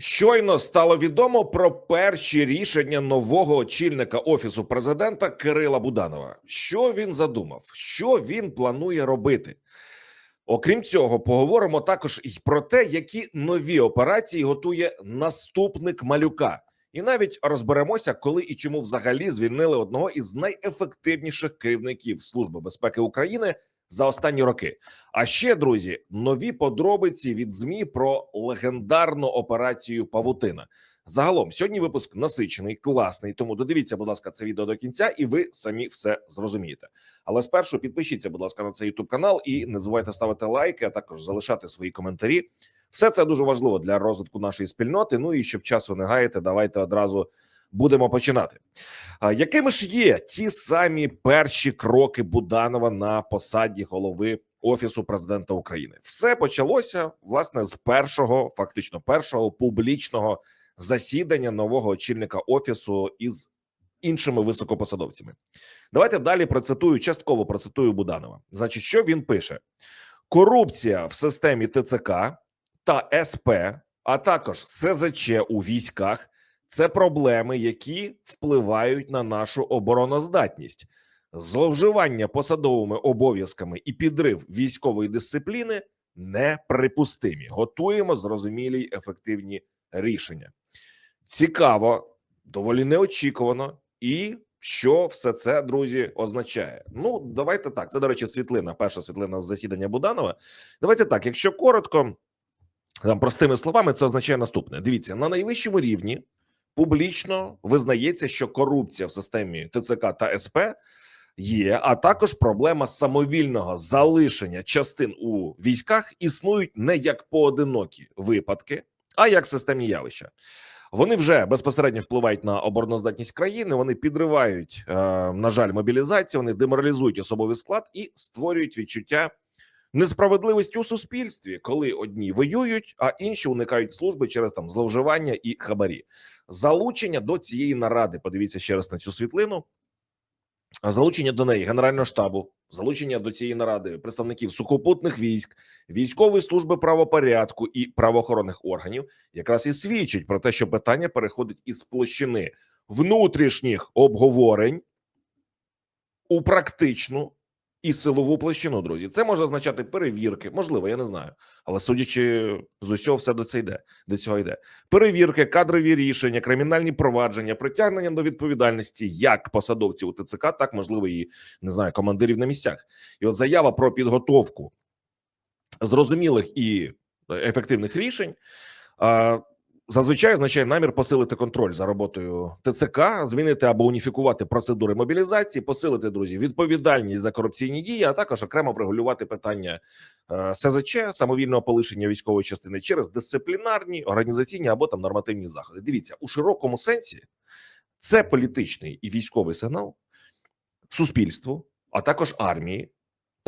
Щойно стало відомо про перші рішення нового очільника офісу президента Кирила Буданова. Що він задумав? Що він планує робити? Окрім цього, поговоримо також і про те, які нові операції готує наступник малюка, і навіть розберемося, коли і чому взагалі звільнили одного із найефективніших керівників Служби безпеки України за останні роки. А ще друзі, нові подробиці від змі про легендарну операцію Павутина. Загалом сьогодні випуск насичений, класний. Тому додивіться, будь ласка, це відео до кінця, і ви самі все зрозумієте. Але спершу підпишіться, будь ласка, на цей youtube канал і не забувайте ставити лайки, а також залишати свої коментарі. Все це дуже важливо для розвитку нашої спільноти. Ну і щоб часу не гаяти, давайте одразу будемо починати. Якими ж є ті самі перші кроки Буданова на посаді голови офісу президента України? Все почалося власне з першого, фактично першого публічного засідання нового очільника офісу із іншими високопосадовцями. Давайте далі процитую частково процитую Буданова. Значить, що він пише: корупція в системі ТЦК та СП, а також СЗЧ у військах. Це проблеми, які впливають на нашу обороноздатність, зловживання посадовими обов'язками і підрив військової дисципліни неприпустимі. Готуємо зрозумілі й ефективні рішення. Цікаво, доволі неочікувано, і що все це, друзі, означає. Ну, давайте так. Це, до речі, світлина. Перша світлина з засідання Буданова. Давайте так, якщо коротко, там простими словами, це означає наступне: дивіться на найвищому рівні публічно визнається, що корупція в системі ТЦК та СП є, а також проблема самовільного залишення частин у військах існують не як поодинокі випадки, а як системні явища. Вони вже безпосередньо впливають на обороноздатність країни. Вони підривають, е, на жаль, мобілізацію. Вони деморалізують особовий склад і створюють відчуття несправедливості у суспільстві, коли одні воюють, а інші уникають служби через там зловживання і хабарі. Залучення до цієї наради. Подивіться ще раз на цю світлину. Залучення до неї Генерального штабу, залучення до цієї наради представників сухопутних військ, військової служби правопорядку і правоохоронних органів, якраз і свідчить про те, що питання переходить із площини внутрішніх обговорень у практичну і силову площину. Друзі, це може означати перевірки, можливо, я не знаю, але судячи з усього, все до це йде. До цього йде перевірки, кадрові рішення, кримінальні провадження, притягнення до відповідальності як посадовців у ТЦК, так можливо, і не знаю, командирів на місцях. І от заява про підготовку зрозумілих і ефективних рішень. Зазвичай означає намір посилити контроль за роботою ТЦК, змінити або уніфікувати процедури мобілізації, посилити друзі відповідальність за корупційні дії, а також окремо врегулювати питання е, СЗЧ самовільного полишення військової частини через дисциплінарні, організаційні або там нормативні заходи. Дивіться у широкому сенсі це політичний і військовий сигнал суспільству, а також армії.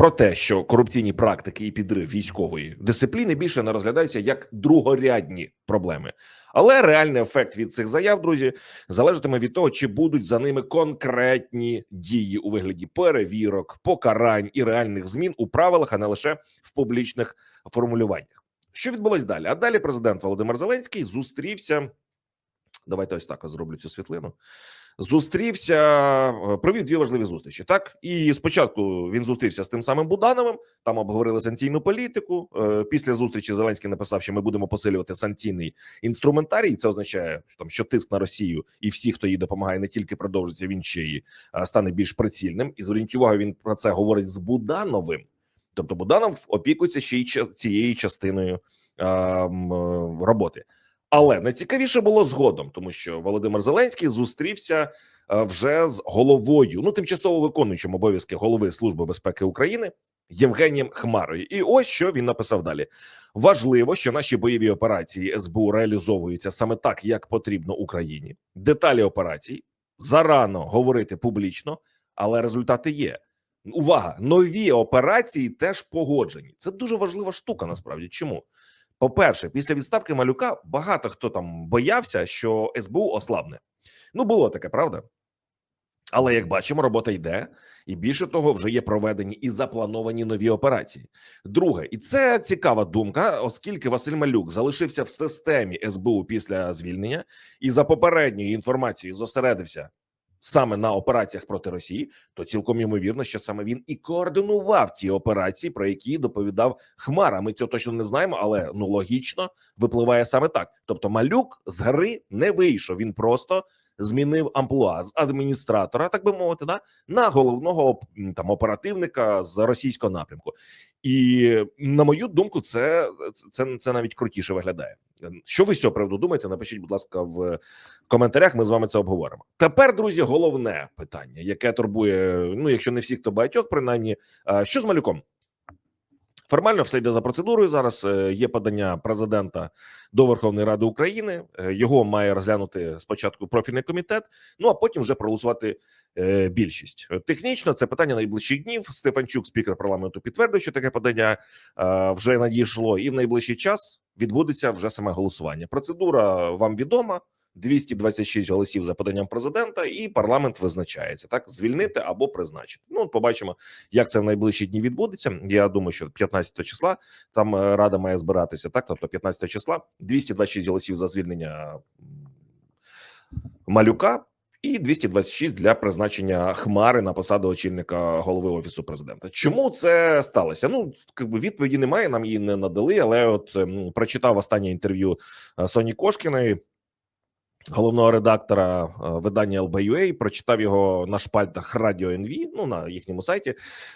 Про те, що корупційні практики і підрив військової дисципліни більше не розглядаються як другорядні проблеми, але реальний ефект від цих заяв, друзі, залежатиме від того, чи будуть за ними конкретні дії у вигляді перевірок, покарань і реальних змін у правилах, а не лише в публічних формулюваннях. Що відбулось далі? А далі президент Володимир Зеленський зустрівся. Давайте ось так зроблю цю світлину зустрівся, е, провів дві важливі зустрічі. Так і спочатку він зустрівся з тим самим Будановим. Там обговорили санкційну політику. Е, Після зустрічі Зеленський написав, що ми будемо посилювати санкційний інструментарій. Це означає, що там що тиск на Росію і всі, хто їй допомагає, не тільки продовжиться, він ще й е, стане більш прицільним. І зверніть увагу, він про це говорить з Будановим. Тобто Буданов опікується ще й цією частиною е, е, роботи. Але найцікавіше було згодом, тому що Володимир Зеленський зустрівся е, вже з головою, ну тимчасово виконуючим обов'язки голови Служби безпеки України Євгенієм Хмарою. І ось що він написав далі: важливо, що наші бойові операції СБУ реалізовуються саме так, як потрібно Україні. Деталі операцій зарано говорити публічно, але результати є. Увага! Нові операції теж погоджені. Це дуже важлива штука. Насправді, чому? По-перше, після відставки малюка багато хто там боявся, що СБУ ослабне. Ну було таке, правда? Але як бачимо, робота йде, і більше того, вже є проведені і заплановані нові операції. Друге, і це цікава думка, оскільки Василь Малюк залишився в системі СБУ після звільнення, і за попередньою інформацією зосередився саме на операціях проти Росії, то цілком ймовірно, що саме він і координував ті операції, про які доповідав Хмара. Ми цього точно не знаємо, але ну логічно випливає саме так. Тобто, малюк з гри не вийшов. Він просто змінив амплуа з адміністратора, так би мовити, да, на головного там оперативника з російського напрямку. І на мою думку, це, це, це навіть крутіше виглядає. Що ви з цього приводу думаєте? Напишіть, будь ласка, в коментарях. Ми з вами це обговоримо. Тепер, друзі, головне питання, яке турбує: ну, якщо не всіх, то багатьох, принаймні, що з малюком? Формально все йде за процедурою. Зараз Е, є подання президента до Верховної Ради України. Е, Його має розглянути спочатку профільний комітет, ну а потім вже проголосувати е, більшість. Технічно це питання найближчих днів. Стефанчук, спікер парламенту, підтвердив, що таке подання вже надійшло, і в найближчий час відбудеться вже саме голосування. Процедура вам відома. 226 голосів за поданням президента, і парламент визначається так: звільнити або призначити. Ну, от побачимо, як це в найближчі дні відбудеться. Я думаю, що 15 числа там е, рада має збиратися. Так, тобто 15 числа 226 голосів за звільнення малюка. І 226 для призначення Хмари на посаду очільника голови офісу президента. Чому це сталося? Ну відповіді немає. Нам її не надали. Але от прочитав останнє інтерв'ю е, Соні Кошкіної, головного редактора е, видання LBUA, прочитав його на шпальтах Радіо НВ, ну на їхньому сайті.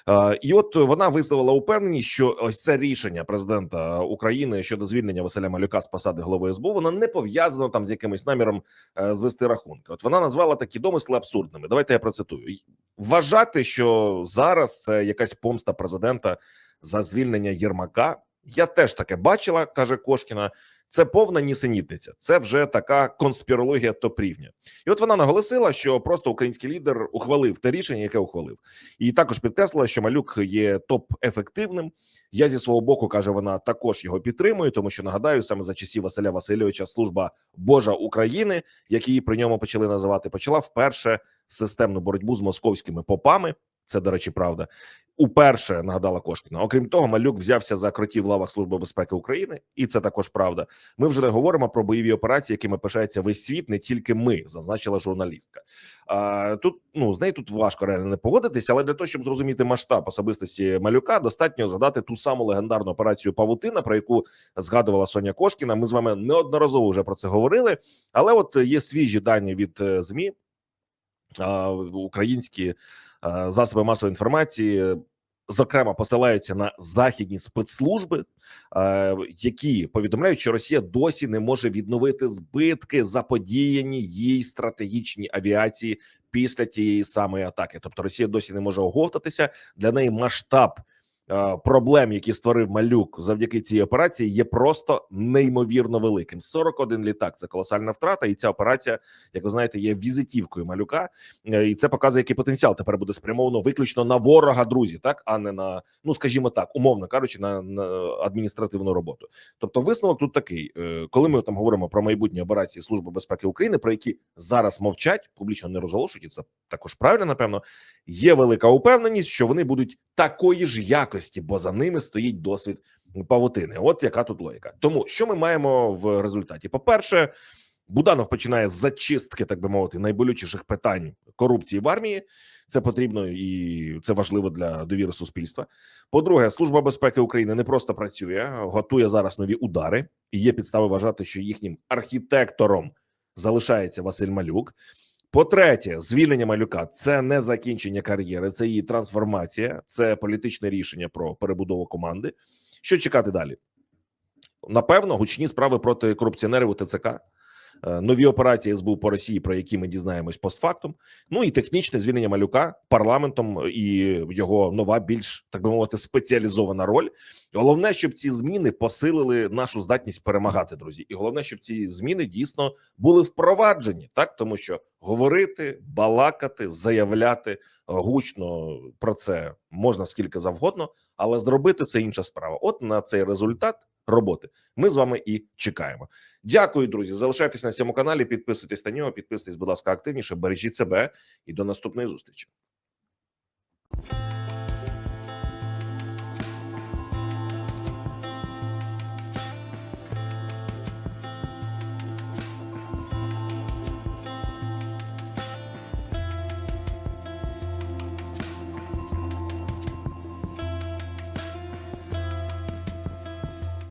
Е, І от вона висловила упевненість, що ось це рішення президента України щодо звільнення Василя Малюка з посади голови СБУ, воно не пов'язано там з якимось наміром е, звести рахунки. От вона назвала такі домисли абсурдними. Давайте я процитую. Вважати, що зараз це якась помста президента за звільнення Єрмака. Я теж таке бачила, каже Кошкіна. Це повна нісенітниця. Це вже така конспірологія топ-рівня. І от вона наголосила, що просто український лідер ухвалив те рішення, яке ухвалив, і також підкреслила, що малюк є топ-ефективним. Я зі свого боку каже, вона також його підтримую, тому що нагадаю, саме за часів Василя Васильовича служба Божа України, як її при ньому почали називати, почала вперше системну боротьбу з московськими попами. Це, до речі, правда. Уперше нагадала Кошкіна. Окрім того, малюк взявся за кротів в лавах Служби безпеки України, і це також правда. Ми вже не говоримо про бойові операції, якими пишається весь світ, не тільки ми, зазначила журналістка. А тут ну з нею тут важко реально не погодитися, але для того, щоб зрозуміти масштаб особистості малюка, достатньо згадати ту саму легендарну операцію Павутина, про яку згадувала Соня Кошкіна. Ми з вами неодноразово вже про це говорили. Але от є свіжі дані від е, змі українські засоби масової інформації. Зокрема, посилаються на західні спецслужби, які повідомляють, що Росія досі не може відновити збитки, заподіяні їй стратегічній авіації після тієї самої атаки. Тобто Росія досі не може оговтатися. Для неї масштаб проблем, які створив малюк завдяки цій операції, є просто неймовірно великим. 41 літак це колосальна втрата, і ця операція, як ви знаєте, є візитівкою малюка, Е, і це показує, який потенціал тепер буде спрямовано виключно на ворога, друзі, так а не на ну скажімо так, умовно кажучи, на, на адміністративну роботу. Тобто, висновок тут такий, Е, коли ми там говоримо про майбутні операції Служби безпеки України, про які зараз мовчать, публічно не розголошують, і це також правильно. Напевно, є велика упевненість, що вони будуть такої ж якості, бо за ними стоїть досвід павутини. От яка тут логіка. Тому що ми маємо в результаті? По перше. Буданов починає з зачистки, так би мовити, найболючіших питань корупції в армії. Це потрібно і це важливо для довіри суспільства. По-друге, служба безпеки України не просто працює, готує зараз нові удари, і є підстави вважати, що їхнім архітектором залишається Василь Малюк. По-третє, звільнення малюка це не закінчення кар'єри, це її трансформація, це політичне рішення про перебудову команди. Що чекати далі? Напевно, гучні справи проти корупціонерів у ТЦК. Е, нові операції СБУ по Росії, про які ми дізнаємось постфактум. Ну і технічне звільнення малюка парламентом і його нова, більш так би мовити, спеціалізована роль. Головне, щоб ці зміни посилили нашу здатність перемагати, друзі. І головне, щоб ці зміни дійсно були впроваджені, так тому що говорити, балакати, заявляти гучно про це можна скільки завгодно, але зробити це інша справа. От на цей результат роботи. Ми з вами і чекаємо. Дякую, друзі. Залишайтесь на цьому каналі. Підписуйтесь на нього. Підписуйтесь, будь ласка, активніше. Бережіть себе і до наступної зустрічі.